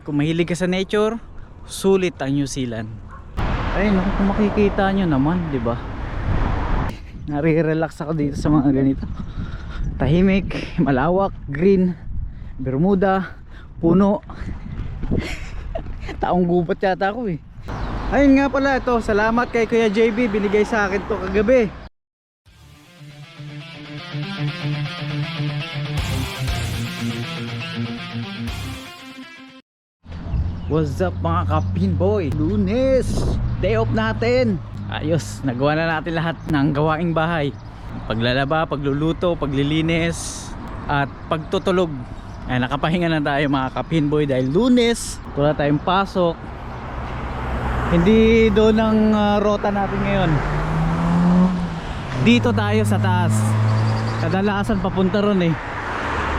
Kung mahilig ka sa nature, sulit ang New Zealand. Ayun, no, kung makikita nyo naman, di ba? Nare-relax ako dito sa mga ganito. Tahimik, malawak, green, Bermuda, puno. Taong gubat yata ako eh. Ayun nga pala ito, salamat kay Kuya JB, binigay sa akin to kagabi. What's up mga kapin boy? Lunes! Day off natin! Ayos, nagawa na natin lahat ng gawaing bahay. Paglalaba, pagluluto, paglilinis, at pagtutulog. Ay, nakapahinga na tayo mga kapin boy dahil lunes. Wala tayong pasok. Hindi doon ang ah, rota natin ngayon. Dito tayo sa taas. Kadalasan papunta ron eh.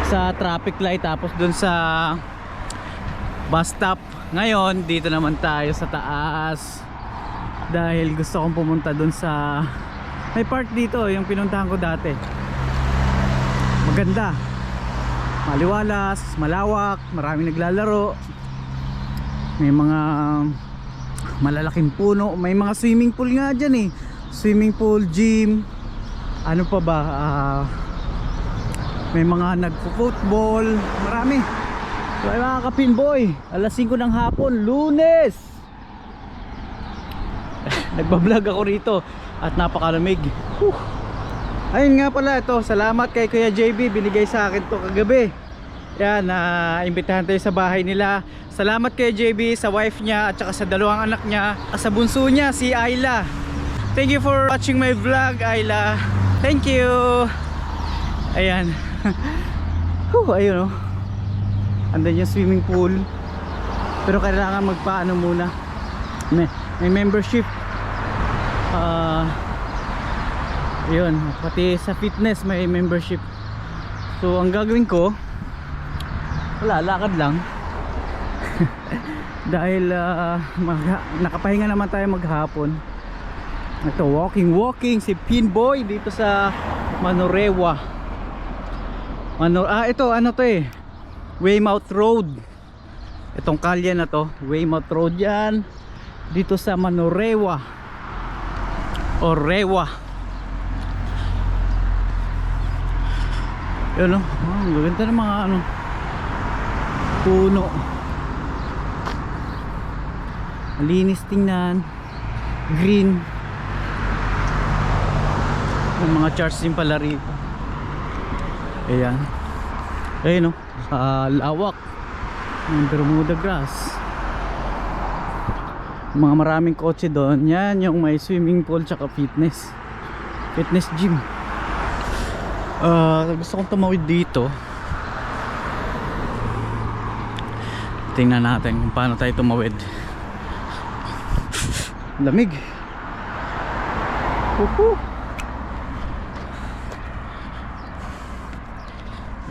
Sa traffic light tapos doon sa bus stop. Ngayon, dito naman tayo sa taas. Dahil gusto kong pumunta dun sa may park dito, yung pinuntahan ko dati. Maganda. Maliwalas, malawak, maraming naglalaro. May mga malalaking puno, may mga swimming pool nga dyan eh. Swimming pool, gym. Ano pa ba? Ah, may mga nagpo-football, marami. So ay mga kapinboy, alas 5 ng hapon, lunes! Nagbablog ako rito at napakalamig. Whew. Ayun nga pala ito, salamat kay Kuya JB, binigay sa akin to kagabi. Yan, na imbitahan tayo sa bahay nila. Salamat kay JB sa wife niya at saka sa dalawang anak niya Sa bunso niya, si Ayla. Thank you for watching my vlog, Ayla. Thank you! Ayan. Whew, ayun oh andun yung swimming pool. Pero kailangan magpaano muna. May, may membership. Ah yun. Pati sa fitness may membership. So ang gagawin ko wala lakad lang. Dahil ah, mag- nakapahinga naman tayo maghapon. Ito walking walking si Pinboy dito sa Manorewa. Manor ah ito ano to eh Weymouth Road. Itong kalye na to Weymouth Road yan. Dito sa Manorewa. O Rewa yun o oh, ang gaganda ng mga ano puno. Malinis tingnan. Green. May mga church din pala rito. Ayan ayun o sa lawak ng Bermuda grass. Mga maraming kotse doon. Yan yung may swimming pool tsaka fitness. Fitness gym. Ah, gusto kong tumawid dito. Tingnan natin kung paano tayo tumawid. Lamig. Woohoo!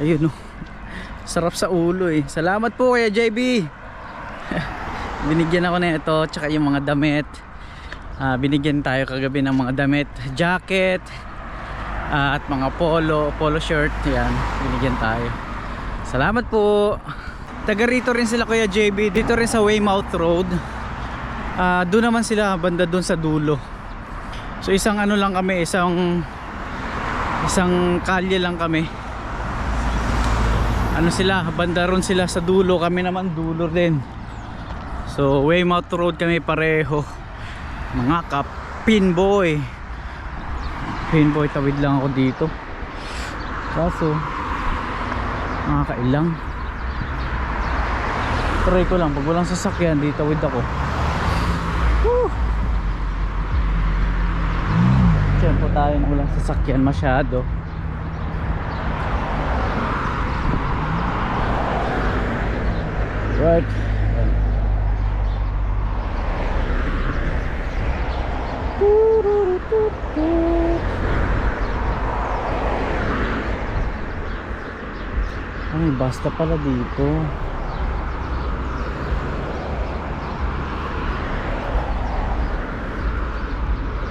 ayun oh sarap sa ulo eh. Salamat po kuya JB binigyan ako na ito tsaka yung mga damit. Ah, binigyan tayo kagabi ng mga damit jacket ah, at mga polo polo shirt. Yan binigyan tayo. Salamat po. Taga rito rin sila kuya JB dito rin sa Weymouth Road. Ah, doon naman sila banda doon sa dulo. So isang ano lang kami isang isang kalye lang kami ano sila banda ron sila sa dulo kami naman dulo din so Weymouth Road kami pareho. Mga kap pinboy pinboy tawid lang ako dito. Kaso nakakailang. Try ko lang pag walang sasakyan di tawid ako. Woo! Diyan tayo na walang sasakyan masyado Right. Ay, basta pala dito.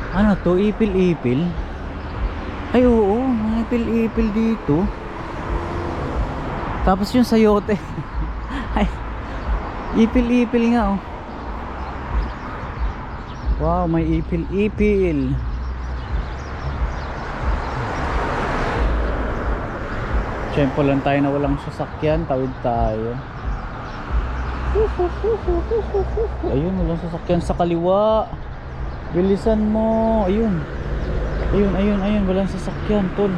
Ano to? Ipil-ipil? Ay, oo. Ipil-ipil dito. Tapos yung sayote. Ipil-ipil nga oh. Wow, may ipil-ipil. Tiyempo lang tayo na walang sasakyan, tawid tayo. Ayun, walang sasakyan sa kaliwa. Bilisan mo. Ayun. Ayun, ayun, ayun, walang sasakyan, tol.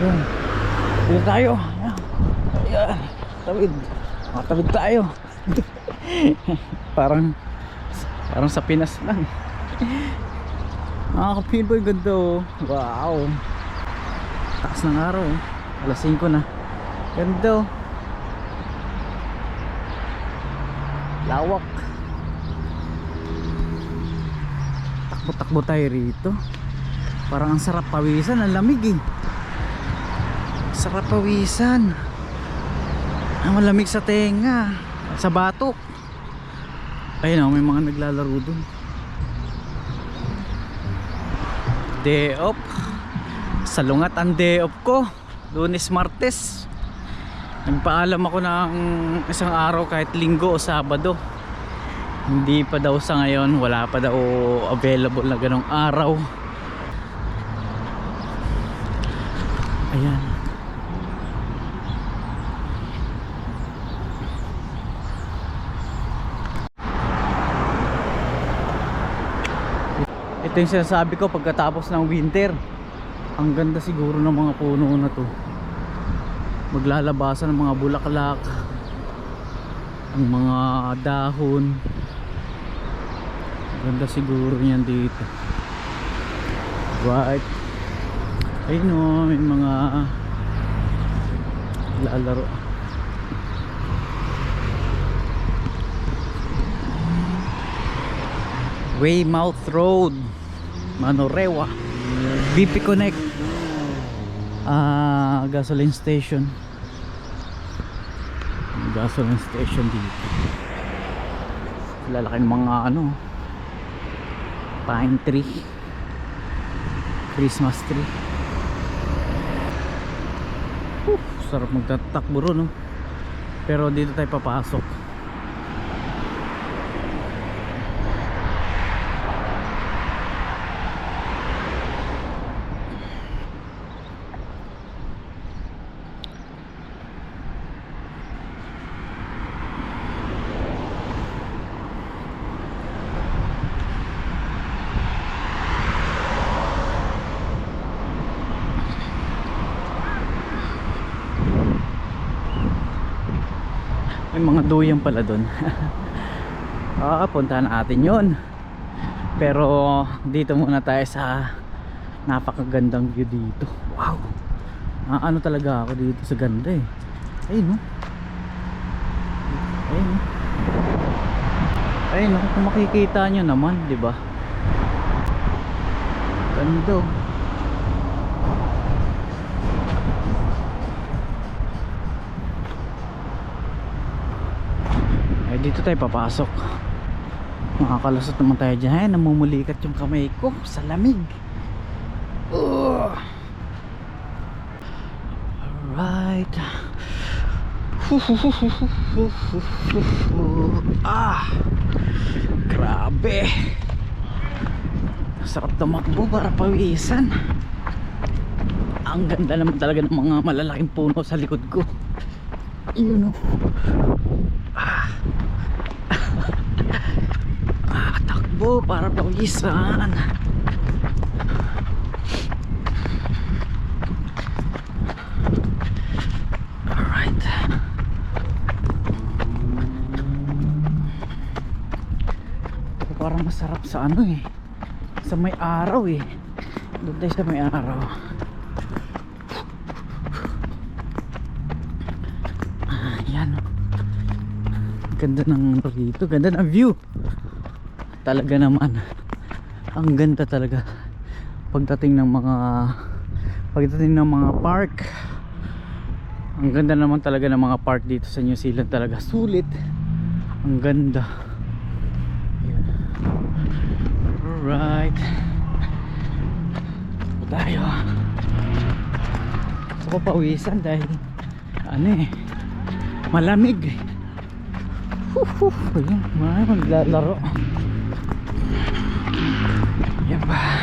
Ayun. Ayun tayo. Ayan. Tawid. Makatawid tayo. parang parang sa Pinas lang. Po yung ganda oh. Wow. Taas ng araw oh. Alas 5 na. Ganda oh. Lawak. Takbo-takbo tayo rito. Parang ang sarap pawisan, ang lamig eh. Sarap pawisan. Ang malamig sa tenga, sa batok. Ayun oh, may mga naglalaro dun. Day off. Salungat ang day off ko. Lunes, Martes. Nagpaalam ako ng isang araw kahit linggo o Sabado. Hindi pa daw sa ngayon, wala pa daw available na ganong araw. Ayan. Ito yung sinasabi ko pagkatapos ng winter. Ang ganda siguro ng mga puno na to. Maglalabasan ng mga bulaklak. Ang mga dahon. Ganda siguro niyan dito. Right. Ayun o, may mga lalaro. Waymouth Road Manorewa. BP Connect. Ah gasoline station. Gasoline station dito. Lalaki mga ano pine tree. Christmas tree. Whew, sarap magtatakbo ron no? pero dito tayo papasok may mga duyang pala doon ah punta natin yon pero dito muna tayo sa napakagandang view dito. Wow! Ah, ano talaga ako dito sa ganda eh. Ayun no? Ayun no? Ayun no? Kung makikita nyo naman di ba? Ganda dito tayo papasok. Makakalusot naman tayo dyan. Ay namumulikat yung kamay ko sa lamig. Ugh. alright. Ah! Grabe. Sarap tumakbo para pawisan. Ang ganda naman talaga ng mga malalaking puno sa likod ko. Yun o ah ah takbo para pawisan. Alright. Parang masarap sa ano eh. Sa may araw eh. Doon tayo sa may araw. Ah yan ganda ng rito ganda ng view talaga naman. Ang ganda talaga. Pagdating ng mga pagdating ng mga park. Ang ganda naman talaga ng mga park dito sa New Zealand talaga. Sulit. Ang ganda. Alright. Ito tayo. Gusto ko pawisan dahil ano eh malamig Woo, Ayan, mga maglalaro. Ba?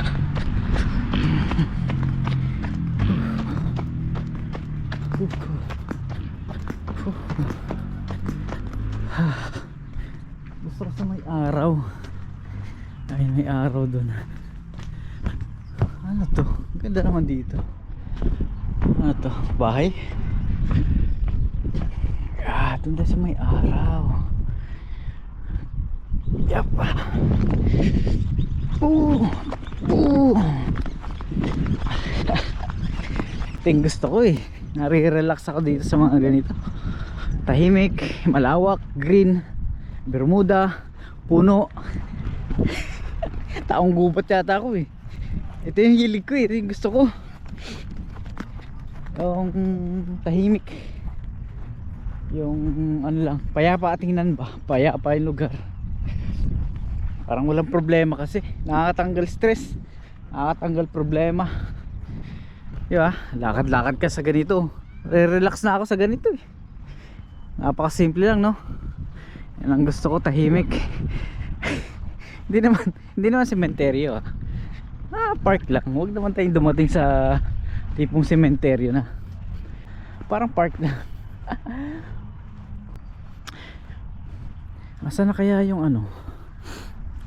Gusto ko sa may araw. Ay, may araw doon. Ano to? Ganda naman dito. Ano to? Bahay? Ah, doon tayo sa may araw. Yapa. Oo. Oo. Yung gusto ko eh. Nare-relax ako dito sa mga ganito. Tahimik, malawak, green, bermuda, puno. Taong gubat yata ako eh. Ito yung hilig ko eh. Ito yung gusto ko. Yung tahimik. Yung ano lang, payapa tingnan ba? Payapa yung lugar. Parang walang problema kasi. Nakakatanggal stress. Nakakatanggal problema. Di ba? Lakad-lakad ka sa ganito. Re-relax na ako sa ganito eh. Napakasimple lang no. Yan ang gusto ko, tahimik. hindi naman, hindi naman sementeryo ah. Ah, park lang. Huwag naman tayong dumating sa tipong sementeryo na. Parang park lang. Asa na kaya yung ano?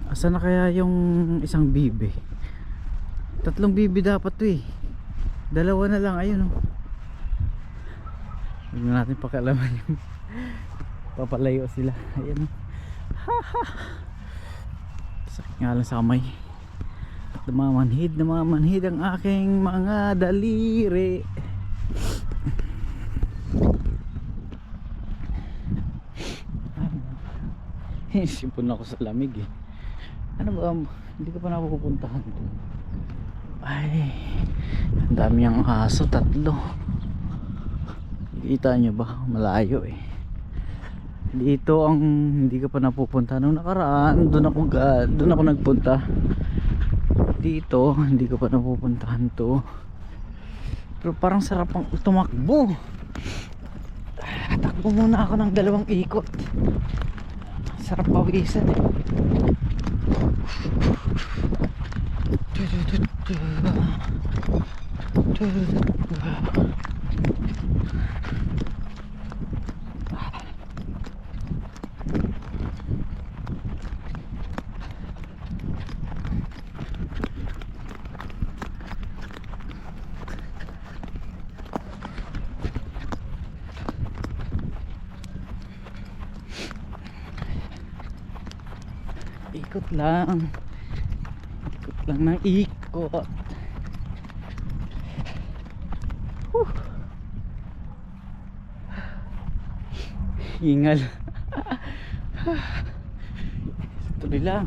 Asa na kaya yung isang bibi? Tatlong bibi dapat to eh. Dalawa na lang ayun oh. Huwag na natin pakalaman yung papalayo sila. Ayan oh. Ha ha. Sakit nga lang sa kamay. Namamanhid, namamanhid ang aking mga daliri. Sipon ako sa lamig eh. Ano ba? Hindi ka pa napupuntahan. Ay, ang dami ang aso, tatlo. Kita nyo ba? Malayo eh. Dito ang hindi ka pa napupunta nung nakaraan, doon ako doon ako nagpunta. Dito, hindi ka pa napupuntahan to. Pero parang sarap ang tumakbo. Takbo muna ako ng dalawang ikot. Sarap pawisan eh. トゥトゥトゥトゥトゥトゥトゥトゥトゥ lang. Ikot lang ng ikot. Whew. Hingal. Tuloy lang.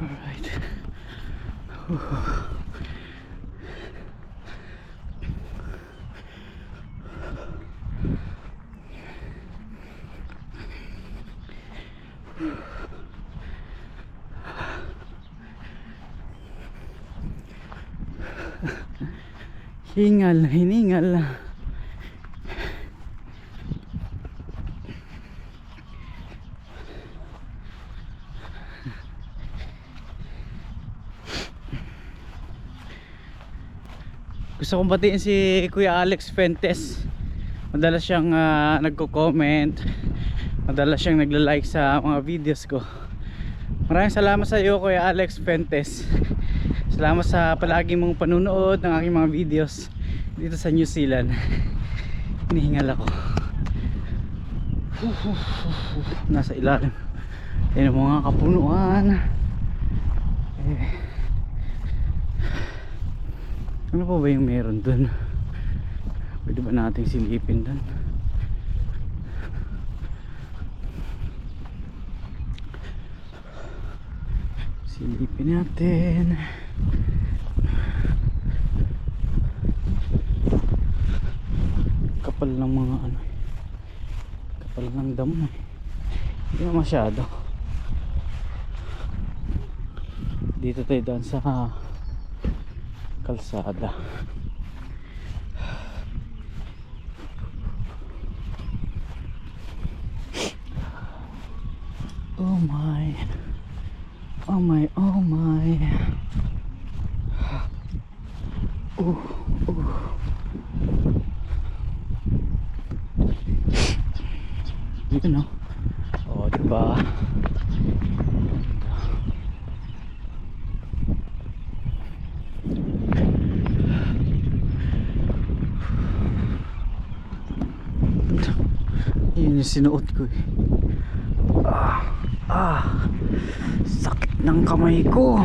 Alright. Hingal hiningal. Gusto kong batiin si Kuya Alex Fentes. Madalas siyang ah, nagko-comment. Madalas siyang nagla-like sa mga videos ko. Maraming salamat sa iyo Kuya Alex Fentes. Salamat sa palagi mong panunood ng aking mga videos dito sa New Zealand. Hinihingal ako. Nasa ilalim. Ayun ang mga kapunuan. Eh, ano pa ba yung meron dun? Pwede ba nating silipin dun? Silipin natin kapal ng mga ano kapal ng dam eh. hindi na masyado. Dito tayo daan sa kalsada. Oh my oh my oh my oh oh yun no? Oh diba? Yun yung sinuot ko eh. Ah, ah. Sakit ng kamay ko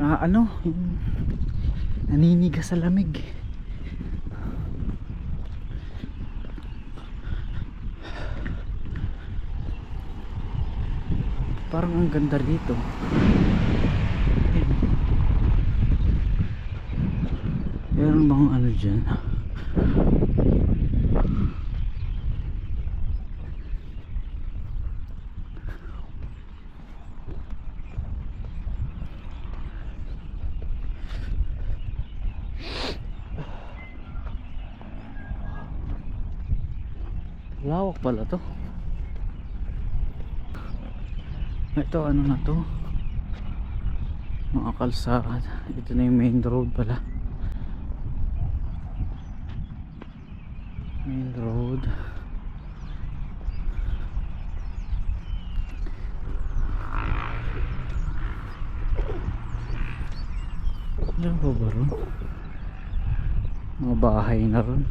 ah, ano? Yung naninigas sa lamig. Parang ang ganda rito. Meron bang ano dyan lawak pala to. Ito ano na to? Mga kalsada. Ito na yung main road pala. Main road. Ano ba ba ron? Mga bahay na ron.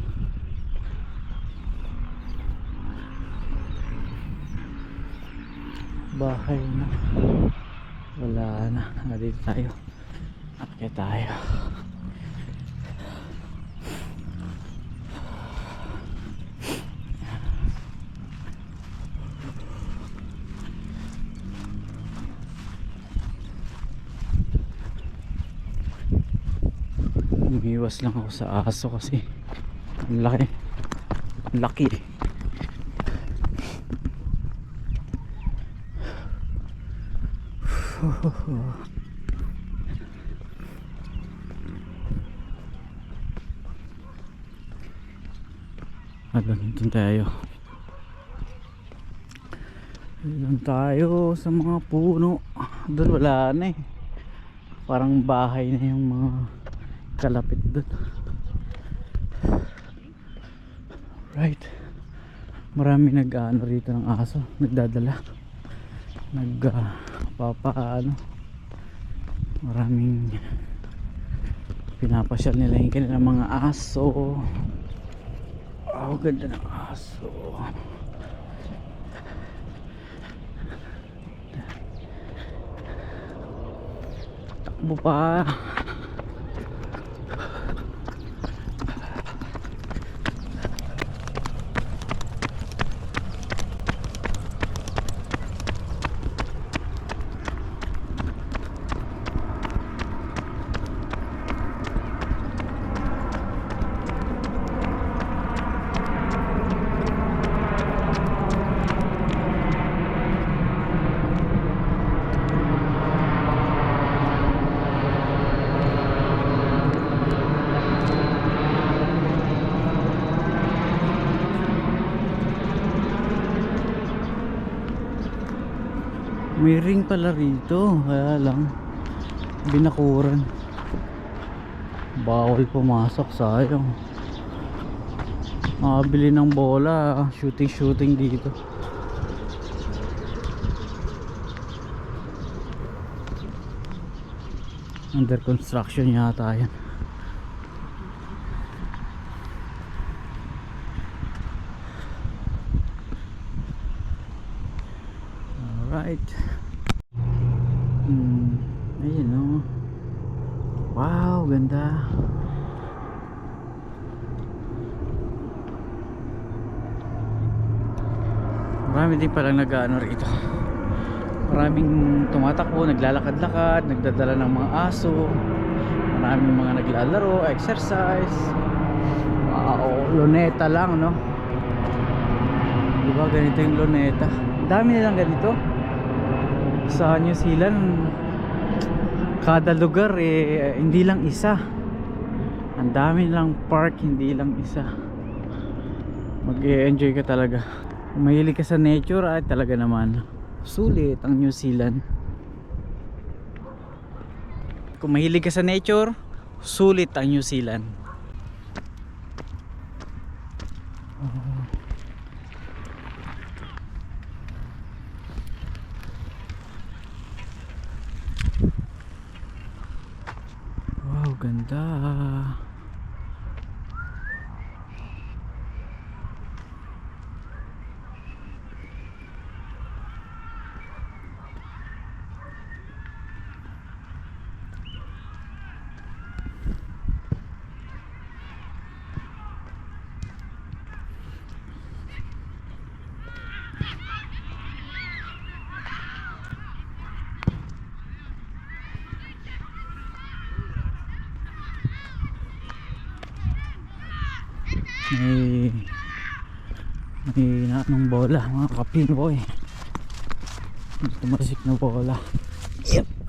Bahay na. Wala na. Ah, dito tayo. Akyat tayo. umiwas lang ako sa aso kasi ang laki ang laki eh Alam, dun tayo. Doon tayo sa mga puno. Doon wala na eh. Parang bahay na yung mga kalapit doon right. Marami nag ano rito ng aso. Nagdadala nag uh, papa ano maraming pinapasyal nila yung kanilang mga aso. Oh ganda ng aso. Takbo pa May ring pala rito, kaya lang binakuran. Bawal pumasok, sayang. Makabili ng bola, shooting shooting dito. Under construction yata yan. Alright. Hmm, ayun o. Wow, ganda. Marami din palang nag-ano rito. Maraming tumatakbo, naglalakad-lakad, nagdadala ng mga aso, maraming mga naglalaro exercise. Wow luneta lang no? Diba ganito yung luneta? Dami nilang ganito. Sa New Zealand kada lugar eh hindi lang isa. Ang dami lang park hindi lang isa. Mag-enjoy ka talaga. Kung mahilig ka sa nature ay talaga naman. Sulit ang New Zealand. Kung mahilig ka sa nature sulit ang New Zealand. wow ganda may may na ng bola mga kapinboy may tumasik na bola yep.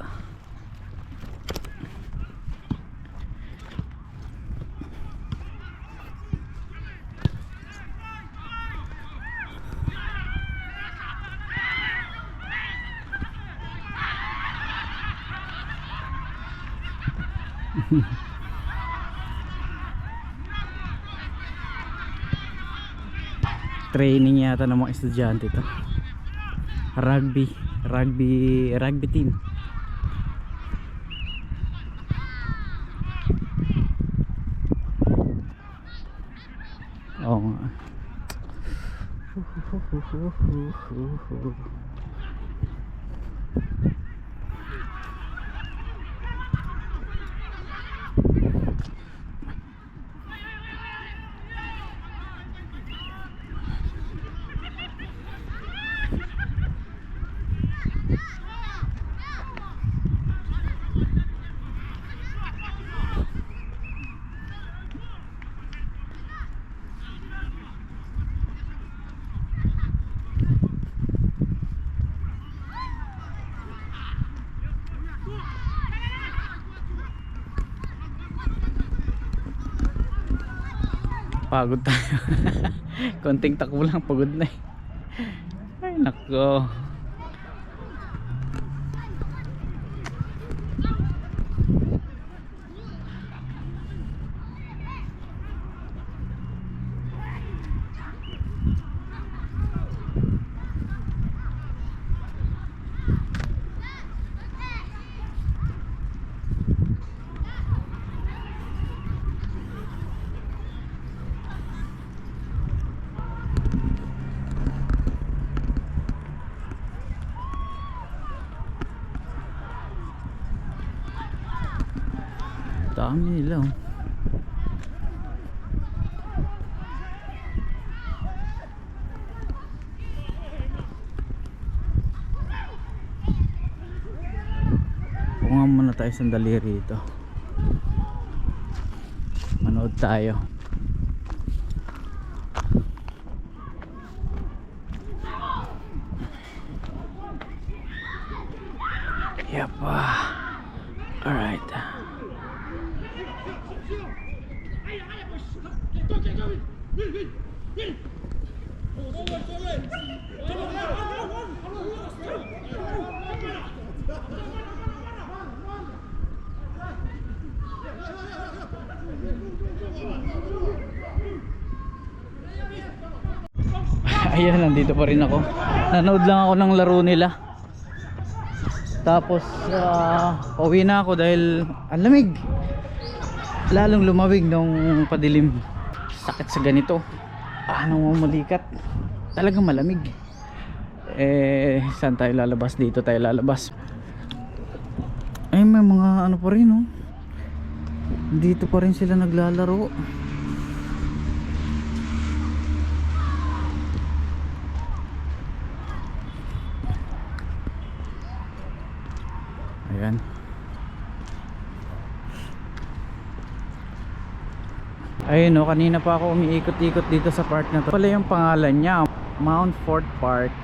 Training yata ng mga estudyante to. Rugby rugby rugby team. Oo nga pagod tayo. Konting takbo lang pagod na eh. Ay nako dami nila oh. Punga muna tayo sandali rito. Manood tayo. Yep Alright Ayan, nandito pa rin ako. Nanood lang ako ng laro nila. Tapos, ah, pauwi na ako dahil ang lamig. Lalong lumawig nung padilim. Sakit sa ganito. Ah, nung mumulikat. Talagang malamig. Eh, saan tayo lalabas? Dito tayo lalabas. Ay, may mga ano pa rin, oh. Dito pa rin sila naglalaro. Ayan. Ayun no, kanina pa ako umiikot-ikot dito sa park na to. Pala yung pangalan niya, Mount Fort Park.